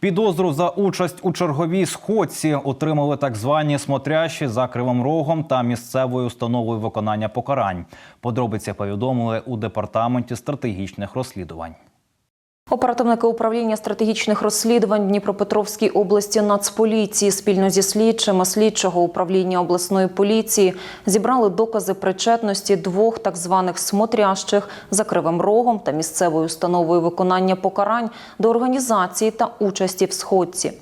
Підозру за участь у черговій сходці отримали так звані смотрящі за кривим рогом та місцевою установою виконання покарань. Подробиці повідомили у департаменті стратегічних розслідувань. Оперативники управління стратегічних розслідувань Дніпропетровській області Нацполіції спільно зі слідчими слідчого управління обласної поліції зібрали докази причетності двох так званих смотрящих за кривим рогом та місцевою установою виконання покарань до організації та участі в сходці.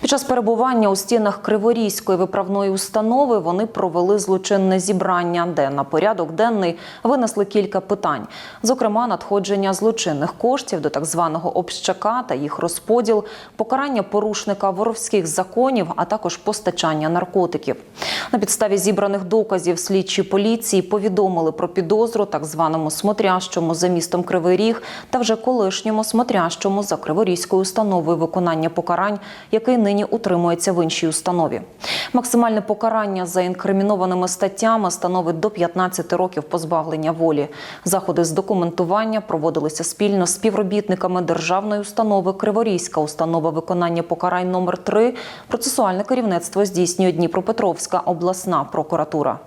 Під час перебування у стінах Криворізької виправної установи вони провели злочинне зібрання, де на порядок денний винесли кілька питань, зокрема надходження злочинних коштів до так званого общака та їх розподіл, покарання порушника воровських законів, а також постачання наркотиків. На підставі зібраних доказів слідчі поліції повідомили про підозру так званому смотрящому за містом Кривий Ріг та вже колишньому смотрящому за Криворізькою установою виконання покарань, який нині утримується в іншій установі. Максимальне покарання за інкримінованими статтями становить до 15 років позбавлення волі. Заходи з документування проводилися спільно з співробітниками державної установи Криворізька установа виконання покарань номер 3 Процесуальне керівництво здійснює Дніпропетровська обласна прокуратура.